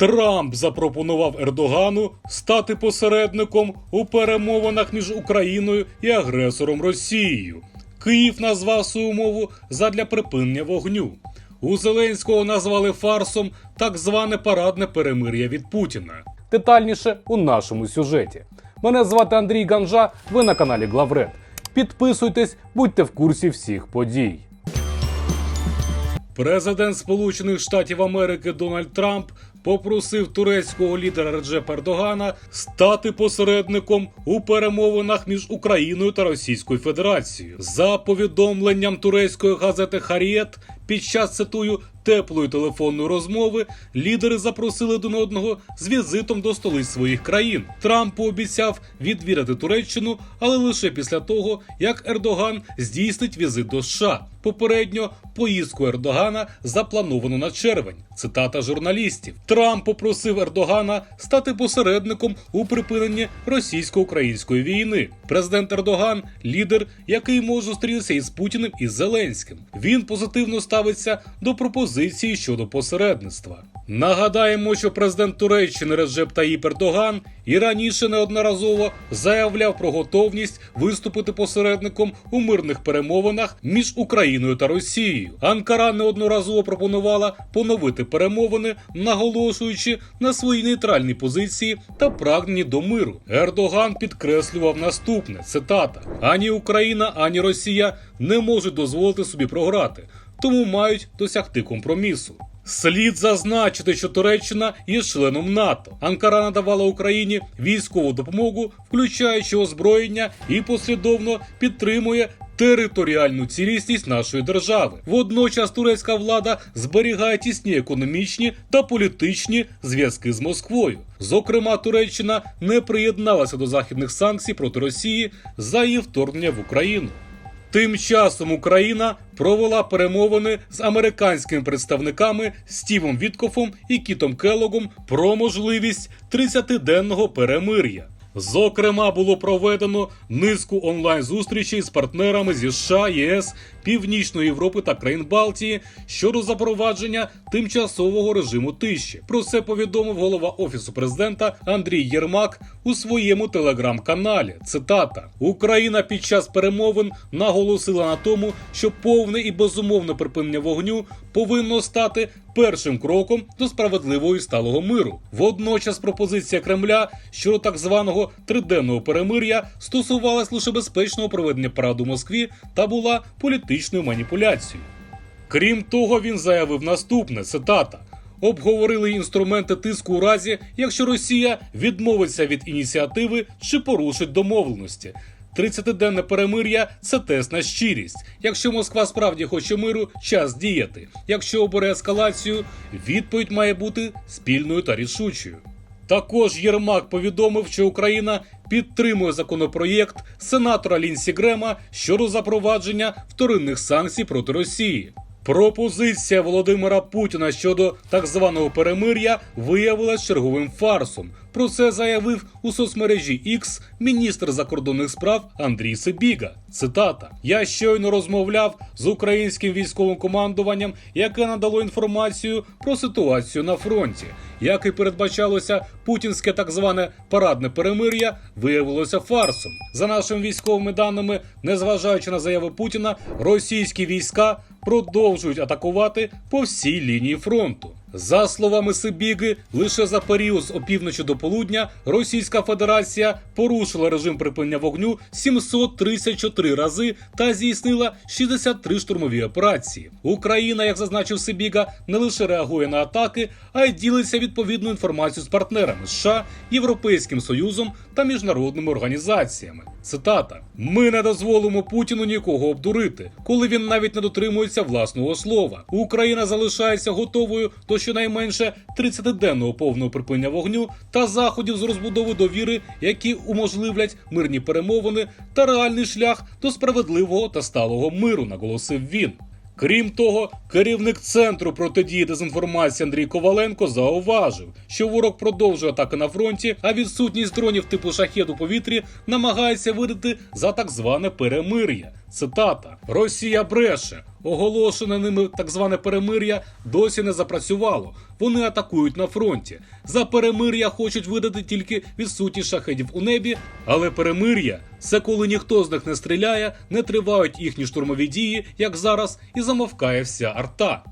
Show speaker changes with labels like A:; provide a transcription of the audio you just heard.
A: Трамп запропонував Ердогану стати посередником у перемовинах між Україною і агресором Росією. Київ назвав свою умову задля припинення вогню. У Зеленського назвали фарсом так зване парадне перемир'я від Путіна. Детальніше у нашому сюжеті. Мене звати Андрій Ганжа. Ви на каналі Главред. Підписуйтесь, будьте в курсі всіх подій. Президент Сполучених Штатів Америки Дональд Трамп попросив турецького лідера Реджепа Ердогана стати посередником у перемовинах між Україною та Російською Федерацією. За повідомленням турецької газети Харієт, під час цитую теплої телефонної розмови лідери запросили один одного з візитом до столиць своїх країн. Трамп пообіцяв відвідати Туреччину, але лише після того, як Ердоган здійснить візит до США. Попередньо поїздку Ердогана заплановано на червень. Цитата журналістів. Трамп попросив Ердогана стати посередником у припиненні російсько-української війни. Президент Ердоган лідер, який може зустрітися із Путіним і Зеленським. Він позитивно ставиться до пропозиції щодо посередництва. Нагадаємо, що президент Туреччини Реджеп Таїп Ердоган і раніше неодноразово заявляв про готовність виступити посередником у мирних перемовинах між Україною та Росією. Анкара неодноразово пропонувала поновити перемовини, наголошуючи на своїй нейтральній позиції та прагненні до миру. Ердоган підкреслював наступне: цитата: ані Україна, ані Росія не можуть дозволити собі програти, тому мають досягти компромісу. Слід зазначити, що Туреччина є членом НАТО. Анкара надавала Україні військову допомогу, включаючи озброєння, і послідовно підтримує територіальну цілісність нашої держави. Водночас турецька влада зберігає тісні економічні та політичні зв'язки з Москвою. Зокрема, Туреччина не приєдналася до західних санкцій проти Росії за її вторгнення в Україну. Тим часом Україна провела перемовини з американськими представниками Стівом Віткофом і Кітом Келогом про можливість 30-денного перемир'я. Зокрема, було проведено низку онлайн-зустрічей з партнерами зі США, ЄС, Північної Європи та країн Балтії щодо запровадження тимчасового режиму тиші. Про це повідомив голова офісу президента Андрій Єрмак у своєму телеграм-каналі. Цитата: Україна під час перемовин наголосила на тому, що повне і безумовне припинення вогню повинно стати першим кроком до справедливого і сталого миру. Водночас пропозиція Кремля щодо так званого триденного перемир'я стосувалась лише безпечного проведення параду в Москві та була політичною маніпуляцією. Крім того, він заявив наступне: цитата. Обговорили інструменти тиску у разі, якщо Росія відмовиться від ініціативи чи порушить домовленості. 30-денне перемир'я це тест на щирість. Якщо Москва справді хоче миру, час діяти. Якщо обере ескалацію, відповідь має бути спільною та рішучою. Також Єрмак повідомив, що Україна підтримує законопроєкт сенатора Лінсі Грема щодо запровадження вторинних санкцій проти Росії. Пропозиція Володимира Путіна щодо так званого перемир'я виявилась черговим фарсом. Про це заявив у соцмережі X міністр закордонних справ Андрій Сибіга. Цитата: Я щойно розмовляв з українським військовим командуванням, яке надало інформацію про ситуацію на фронті. Як і передбачалося, путінське так зване парадне перемир'я виявилося фарсом. За нашими військовими даними, незважаючи на заяви Путіна, російські війська продовжують атакувати по всій лінії фронту. За словами Сибіги, лише за період з опівночі до полудня Російська Федерація порушила режим припинення вогню 734 рази та здійснила 63 штурмові операції. Україна, як зазначив Сибіга, не лише реагує на атаки, а й ділиться відповідну інформацією з партнерами США, Європейським Союзом та міжнародними організаціями. Цитата: Ми не дозволимо Путіну нікого обдурити, коли він навіть не дотримується власного слова. Україна залишається готовою до щонайменше 30-денного повного припинення вогню та заходів з розбудови довіри, які уможливлять мирні перемовини та реальний шлях до справедливого та сталого миру, наголосив він. Крім того, керівник центру протидії дезінформації Андрій Коваленко зауважив, що ворог продовжує атаки на фронті, а відсутність дронів типу шахет у повітрі намагається видати за так зване перемир'я. Цитата: Росія бреше. Оголошене ними так зване перемир'я досі не запрацювало. Вони атакують на фронті. За перемир'я хочуть видати тільки відсутність шахедів у небі, але перемир'я це коли ніхто з них не стріляє, не тривають їхні штурмові дії, як зараз, і замовкає вся арта.